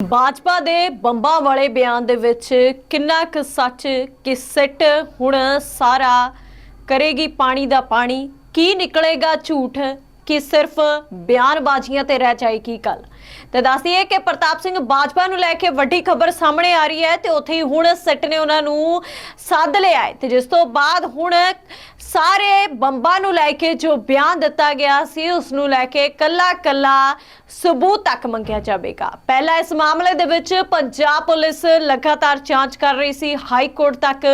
ਭਾਜਪਾ ਦੇ ਬੰਬਾਂ ਵਾਲੇ ਬਿਆਨ ਦੇ ਵਿੱਚ ਕਿੰਨਾ ਕੁ ਸੱਚ ਕਿ ਸਿੱਟ ਹੁਣ ਸਾਰਾ ਕਰੇਗੀ ਪਾਣੀ ਦਾ ਪਾਣੀ, ਕੀ ਨਿਕਲੇਗਾ ਝੂਠ? ਕਿ ਸਿਰਫ ਬਿਆਨਬਾਜ਼ੀਆਂ ਤੇ ਰਹਿ ਜਾਏਗੀ ਗੱਲ? ਤੇ ਦੱਸਦੀਏ ਕਿ ਪ੍ਰਤਾਪ ਸਿੰਘ ਬਾਜਵਾ ਨੂੰ ਲੈ ਕੇ ਵੱਡੀ ਖਬਰ ਸਾਹਮਣੇ ਆ ਰਹੀ ਹੈ ਤੇ ਉੱਥੇ ਹੀ ਹੁਣ ਸਿੱਟ ਨੇ ਉਹਨਾਂ ਨੂੰ ਸੱਦ ਲਿਆ ਹੈ। ਤੇ ਜਿਸ ਤੋਂ ਬਾਅਦ ਹੁਣ ਸਾਰੇ ਬੰਬਾਂ ਨੂੰ ਲੈ ਕੇ ਜੋ ਬਿਆਨ ਦਿੱਤਾ ਗਿਆ ਸੀ, ਉਸ ਨੂੰ ਲੈ ਕੇ ਕੱਲਾ ਕੱਲਾ ਸਬੂਤ ਤੱਕ ਮੰਗਿਆ ਜਾਵੇਗਾ। ਪਹਿਲਾਂ ਇਸ ਮਾਮਲੇ ਦੇ ਵਿੱਚ ਪੰਜਾਬ ਪੁਲਿਸ ਲਗਾਤਾਰ ਜਾਂਚ ਕਰ ਰਹੀ ਸੀ, ਹਾਈ ਕੋਰਟ ਤੱਕ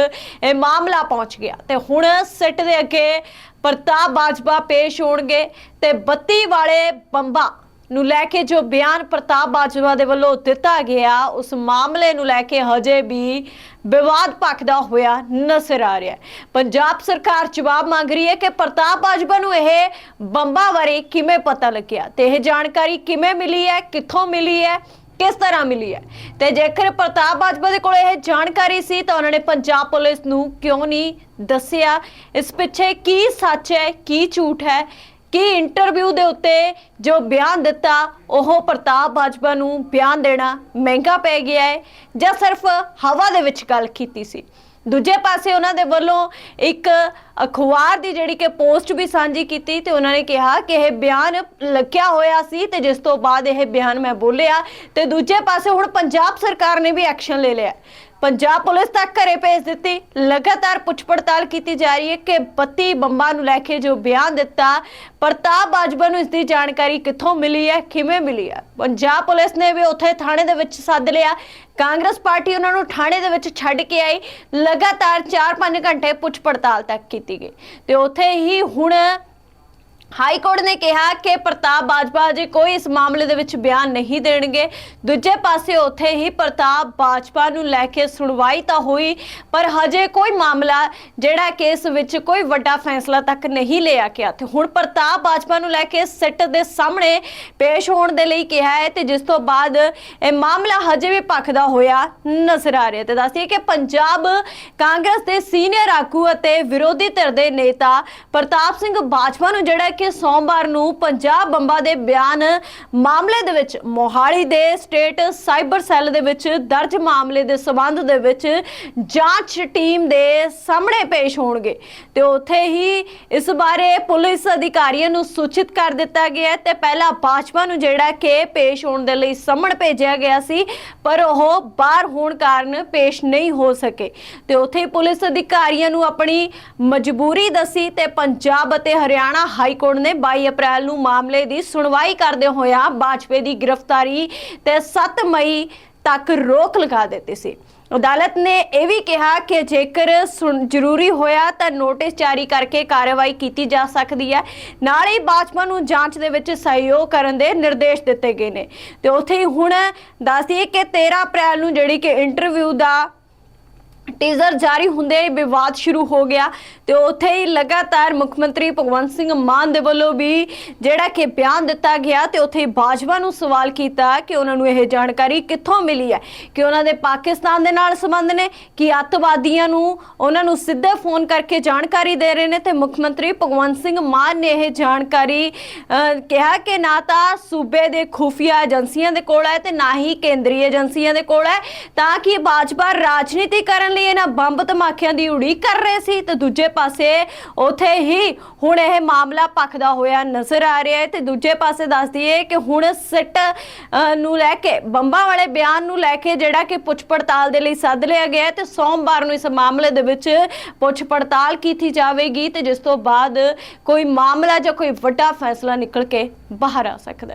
ਇਹ ਮਾਮਲਾ ਪਹੁੰਚ ਗਿਆ। ਤੇ ਹੁਣ ਸਿੱਟ ਦੇ ਅੱਗੇ ਪ੍ਰਤਾਪ ਬਾਜਵਾ ਪੇਸ਼ ਹੋਣਗੇ ਤੇ 32 ਵਾਲੇ ਬੰਬਾ ਨੂੰ ਲੈ ਕੇ ਜੋ ਬਿਆਨ ਪ੍ਰਤਾਪ ਬਾਜਵਾ ਦੇ ਵੱਲੋਂ ਦਿੱਤਾ ਗਿਆ, ਉਸ ਮਾਮਲੇ ਨੂੰ ਲੈ ਕੇ ਹਜੇ ਵੀ ਵਿਵਾਦ ਭਖਦਾ ਹੋਇਆ ਨਜ਼ਰ ਆ ਰਿਹਾ ਹੈ। ਪੰਜਾਬ ਸਰਕਾਰ ਜਵਾਬ ਮੰਗ ਰਹੀ ਹੈ ਕਿ ਪ੍ਰਤਾਪ ਬਾਜਵਾ ਨੂੰ ਇਹ ਬੰਬਾਂ ਬਾਰੇ ਕਿਵੇਂ ਪਤਾ ਲੱਗਿਆ ਤੇ ਇਹ ਜਾਣਕਾਰੀ ਕਿਵੇਂ ਮਿਲੀ ਹੈ, ਕਿੱਥੋਂ ਮਿਲੀ ਹੈ ਕਿਸ ਤਰ੍ਹਾਂ ਮਿਲੀ ਹੈ? ਤੇ ਜੇਕਰ ਪ੍ਰਤਾਪ ਬਾਜਵਾ ਦੇ ਕੋਲ ਇਹ ਜਾਣਕਾਰੀ ਸੀ, ਤਾਂ ਉਹਨਾਂ ਨੇ ਪੰਜਾਬ ਪੁਲਿਸ ਨੂੰ ਕਿਉਂ ਨਹੀਂ ਦੱਸਿਆ? ਇਸ ਪਿੱਛੇ ਕੀ ਸੱਚ ਹੈ, ਕੀ ਝੂਠ ਹੈ? ਕੀ ਇੰਟਰਵਿਊ ਦੇ ਉੱਤੇ ਜੋ ਬਿਆਨ ਦਿੱਤਾ, ਉਹ ਪ੍ਰਤਾਪ ਬਾਜਵਾ ਨੂੰ ਬਿਆਨ ਦੇਣਾ ਮਹਿੰਗਾ ਪੈ ਗਿਆ ਹੈ ਜਾਂ ਸਿਰਫ ਹਵਾ ਦੇ ਵਿੱਚ ਗੱਲ ਕੀਤੀ ਸੀ? ਦੂਜੇ ਪਾਸੇ ਉਹਨਾਂ ਦੇ ਵੱਲੋਂ ਇੱਕ ਅਖਬਾਰ ਦੀ ਜਿਹੜੀ ਕਿ ਪੋਸਟ ਵੀ ਸਾਂਝੀ ਕੀਤੀ ਤੇ ਉਹਨਾਂ ਨੇ ਕਿਹਾ ਕਿ ਇਹ ਬਿਆਨ ਲੱਗਿਆ ਹੋਇਆ ਸੀ ਤੇ ਜਿਸ ਤੋਂ ਬਾਅਦ ਇਹ ਬਿਆਨ ਮੈਂ ਬੋਲਿਆ ਤੇ ਦੂਜੇ ਪਾਸੇ ਹੁਣ ਪੰਜਾਬ ਸਰਕਾਰ ਨੇ ਵੀ ਐਕਸ਼ਨ ਲੈ ਲਿਆ। ਪੰਜਾਬ ਪੁਲਿਸ ਤੱਕ ਘਰੇ ਭੇਜ ਦਿੱਤੀ। ਲਗਾਤਾਰ ਪੁੱਛ ਪੜਤਾਲ ਕੀਤੀ ਜਾ ਰਹੀ ਹੈ ਕਿ 32 ਬੰਬਾਂ ਨੂੰ ਲੈ ਕੇ ਜੋ ਬਿਆਨ ਦਿੱਤਾ, ਪ੍ਰਤਾਪ ਬਾਜਵਾ ਨੂੰ ਇਸ ਦੀ ਜਾਣਕਾਰੀ ਕਿੱਥੋਂ ਮਿਲੀ ਹੈ, ਕਿਵੇਂ ਮਿਲੀ ਹੈ? ਪੰਜਾਬ ਪੁਲਿਸ ਨੇ ਵੀ ਉੱਥੇ ਥਾਣੇ ਦੇ ਵਿੱਚ ਸੱਦ ਲਿਆ। ਕਾਂਗਰਸ ਪਾਰਟੀ ਉਹਨਾਂ ਨੂੰ ਥਾਣੇ ਦੇ ਵਿੱਚ ਛੱਡ ਕੇ ਆਈ। ਲਗਾਤਾਰ 4-5 ਘੰਟੇ ਪੁੱਛ ਪੜਤਾਲ ਤੱਕ ਕੀਤੀ ਗਈ। ਤੇ ਉੱਥੇ ਹੀ ਹੁਣ ਹਾਈ ਕੋਰਟ ਨੇ ਕਿਹਾ ਕਿ ਪ੍ਰਤਾਪ ਬਾਜਵਾ ਅਜੇ ਕੋਈ ਇਸ ਮਾਮਲੇ ਦੇ ਵਿੱਚ ਬਿਆਨ ਨਹੀਂ ਦੇਣਗੇ। ਦੂਜੇ ਪਾਸੇ ਉੱਥੇ ਹੀ ਪ੍ਰਤਾਪ ਬਾਜਵਾ ਨੂੰ ਲੈ ਕੇ ਸੁਣਵਾਈ ਤਾਂ ਹੋਈ, ਪਰ ਹਜੇ ਕੋਈ ਮਾਮਲਾ ਜਿਹੜਾ ਕੇਸ ਵਿੱਚ ਕੋਈ ਵੱਡਾ ਫੈਸਲਾ ਤੱਕ ਨਹੀਂ ਲਿਆ ਗਿਆ। ਤੇ ਹੁਣ ਪ੍ਰਤਾਪ ਬਾਜਵਾ ਨੂੰ ਲੈ ਕੇ ਸਿੱਟ ਦੇ ਸਾਹਮਣੇ ਪੇਸ਼ ਹੋਣ ਦੇ ਲਈ ਕਿਹਾ ਹੈ ਤੇ ਜਿਸ ਤੋਂ ਬਾਅਦ ਇਹ ਮਾਮਲਾ ਹਜੇ ਵੀ ਭਖਦਾ ਹੋਇਆ ਨਜ਼ਰ ਆ ਰਿਹਾ ਤੇ ਦੱਸਦੀ ਕਿ ਪੰਜਾਬ ਕਾਂਗਰਸ ਦੇ ਸੀਨੀਅਰ ਆਗੂ ਅਤੇ ਵਿਰੋਧੀ ਧਿਰ ਦੇ ਨੇਤਾ ਪ੍ਰਤਾਪ ਸਿੰਘ ਬਾਜਵਾ ਨੂੰ ਜਿਹੜਾ ਕਿ ਸੋਮਵਾਰ ਨੂੰ ਪੰਜਾਬ ਬੰਬਾ ਦੇ ਬਿਆਨ ਮਾਮਲੇ ਦੇ ਵਿੱਚ ਮੋਹਾਲੀ ਦੇ ਸਟੇਟ ਸਾਈਬਰ ਸੈੱਲ ਦੇ ਵਿੱਚ ਦਰਜ ਮਾਮਲੇ ਦੇ ਸਬੰਧ ਦੇ ਵਿੱਚ ਜਾਂਚ ਟੀਮ ਦੇ ਸਾਹਮਣੇ ਪੇਸ਼ ਹੋਣਗੇ। ਤੇ ਉੱਥੇ ਹੀ ਇਸ ਬਾਰੇ ਪੁਲਿਸ ਅਧਿਕਾਰੀਆਂ ਨੂੰ ਸੂਚਿਤ ਕਰ ਦਿੱਤਾ ਗਿਆ ਤੇ ਪਹਿਲਾਂ ਭਾਜਪਾ ਨੂੰ ਜਿਹੜਾ ਕਿ ਪੇਸ਼ ਹੋਣ ਦੇ ਲਈ ਸੰਮਣ ਭੇਜਿਆ ਗਿਆ ਸੀ, ਪਰ ਉਹ ਬਾਹਰ ਹੋਣ ਕਾਰਨ ਪੇਸ਼ ਨਹੀਂ ਹੋ ਸਕੇ। ਤੇ ਉੱਥੇ ਹੀ ਪੁਲਿਸ ਅਧਿਕਾਰੀਆਂ ਨੂੰ ਆਪਣੀ ਮਜਬੂਰੀ ਦੱਸੀ ਤੇ ਪੰਜਾਬ ਅਤੇ ਹਰਿਆਣਾ ਹਾਈ ਕੋਰਟ ਨੇ 22 ਅਪ੍ਰੈਲ ਨੂੰ ਮਾਮਲੇ ਦੀ ਸੁਣਵਾਈ ਕਰਦੇ ਹੋਇਆ ਬਾਜਪੇ ਦੀ ਗ੍ਰਿਫਤਾਰੀ ਤੇ 7 ਮਈ ਤੱਕ ਰੋਕ ਲਗਾ ਦਿੱਤੀ ਸੀ। ਅਦਾਲਤ ਨੇ ਇਹ ਵੀ ਕਿਹਾ ਕਿ ਜੇਕਰ ਜ਼ਰੂਰੀ ਹੋਇਆ ਤਾਂ ਨੋਟਿਸ ਜਾਰੀ ਕਰਕੇ ਕਾਰਵਾਈ ਕੀਤੀ ਜਾ ਸਕਦੀ ਹੈ। ਨਾਲ ਹੀ ਬਾਜਪਾ ਨੂੰ ਜਾਂਚ ਦੇ ਵਿੱਚ ਸਹਿਯੋਗ ਕਰਨ ਦੇ ਨਿਰਦੇਸ਼ ਦਿੱਤੇ ਗਏ ਨੇ। ਤੇ ਉੱਥੇ ਹੀ ਹੁਣ ਦੱਸ ਕਿ 13 ਅਪ੍ਰੈਲ ਨੂੰ ਜਿਹੜੀ ਕਿ ਇੰਟਰਵਿਊ ਦਾ ਟੀਜ਼ਰ ਜਾਰੀ ਹੁੰਦੇ ਹੀ ਵਿਵਾਦ ਸ਼ੁਰੂ ਹੋ ਗਿਆ ਤੇ ਉੱਥੇ ਹੀ ਲਗਾਤਾਰ ਮੁੱਖ ਮੰਤਰੀ ਭਗਵੰਤ ਸਿੰਘ ਮਾਨ ਦੇ ਵੱਲੋਂ ਵੀ ਜਿਹੜਾ ਕਿ ਬਿਆਨ ਦਿੱਤਾ ਗਿਆ ਤੇ ਉੱਥੇ ਬਾਜਵਾ ਨੂੰ ਸਵਾਲ ਕੀਤਾ ਕਿ ਉਹਨਾਂ ਨੂੰ ਇਹ ਜਾਣਕਾਰੀ ਕਿੱਥੋਂ ਮਿਲੀ ਹੈ ਕਿ ਉਹਨਾਂ ਦੇ ਪਾਕਿਸਤਾਨ ਦੇ ਨਾਲ ਸੰਬੰਧ ਨੇ, ਕਿ ਅੱਤਵਾਦੀਆਂ ਨੂੰ ਉਹਨਾਂ ਨੂੰ ਸਿੱਧੇ ਫੋਨ ਕਰਕੇ ਜਾਣਕਾਰੀ ਦੇ ਰਹੇ ਨੇ ਤੇ ਮੁੱਖ ਮੰਤਰੀ ਭਗਵੰਤ ਸਿੰਘ ਮਾਨ ਨੇ ਇਹ ਜਾਣਕਾਰੀ ਕਿਹਾ ਕਿ ਨਾ ਤਾਂ ਸੂਬੇ ਦੇ ਖੁਫੀਆ ਏਜੰਸੀਆਂ ਦੇ ਕੋਲ ਹੈ ਤੇ ਨਾ ਹੀ ਕੇਂਦਰੀ ਏਜੰਸੀਆਂ ਦੇ ਕੋਲ ਹੈ ਤਾਂ ਕਿ ਬਾਜਵਾ ਰਾਜਨੀਤੀ ਕਰਨ ਲਈ ਇਹਨਾਂ ਬੰਬ ਧਮਾਕਿਆਂ ਦੀ ਉਡੀਕ ਕਰ ਰਹੇ ਸੀ ਤੇ ਦੂਜੇ ਪਾਸੇ ਉਥੇ ਹੀ ਹੁਣ ਇਹ ਮਾਮਲਾ ਭਖਦਾ ਹੋਇਆ ਨਜ਼ਰ ਆ ਰਿਹਾ ਹੈ ਤੇ ਦੂਜੇ ਪਾਸੇ ਦੱਸ ਦਈਏ ਕਿ ਹੁਣ ਸਿੱਟ ਅਹ, ਨੂੰ ਲੈ ਕੇ ਬੰਬਾਂ ਵਾਲੇ ਬਿਆਨ ਨੂੰ ਲੈ ਕੇ ਜਿਹੜਾ ਕਿ ਪੁੱਛ ਪੜਤਾਲ ਦੇ ਲਈ ਸੱਦ ਲਿਆ ਗਿਆ ਤੇ ਸੋਮਵਾਰ ਨੂੰ ਇਸ ਮਾਮਲੇ ਦੇ ਵਿੱਚ ਪੁੱਛ ਪੜਤਾਲ ਕੀਤੀ ਜਾਵੇਗੀ ਤੇ ਜਿਸ ਤੋਂ ਬਾਅਦ ਕੋਈ ਮਾਮਲਾ ਜਾਂ ਕੋਈ ਵੱਡਾ ਫੈਸਲਾ ਨਿਕਲ ਕੇ ਬਾਹਰ ਆ ਸਕਦਾ ਹੈ।